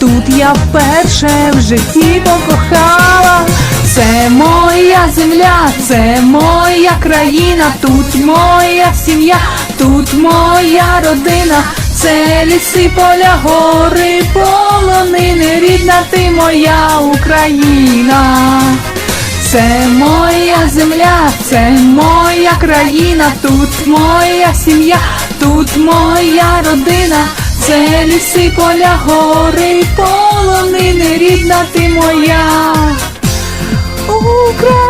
Тут я вперше в житті покохала. Це моя земля, це моя країна, тут моя сім'я, тут моя родина, це ліси, поля, гори, полонини, рідна ти моя Україна. Це моя земля, це моя країна, тут моя сім'я, тут моя родина, це ліси, поля, гори, полонини, рідна ти моя Україна.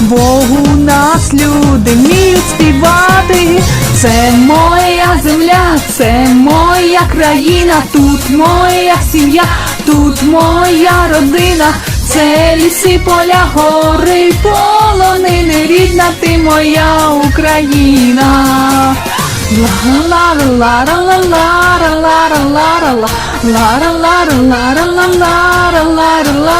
Богу нас люди вміють співати. Це моя земля, це моя країна, тут моя сім'я, тут моя родина, це ліси, поля, гори, полонини, рідна ти моя Україна. Ла-ла-ла-ла-ла-ла-ла-ла-ла-ла-ла-ла-ла-ла-ла-ла-ла-ла.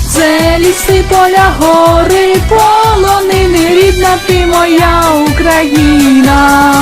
це ліси, поля, гори, полонини, рідна ти моя Україна.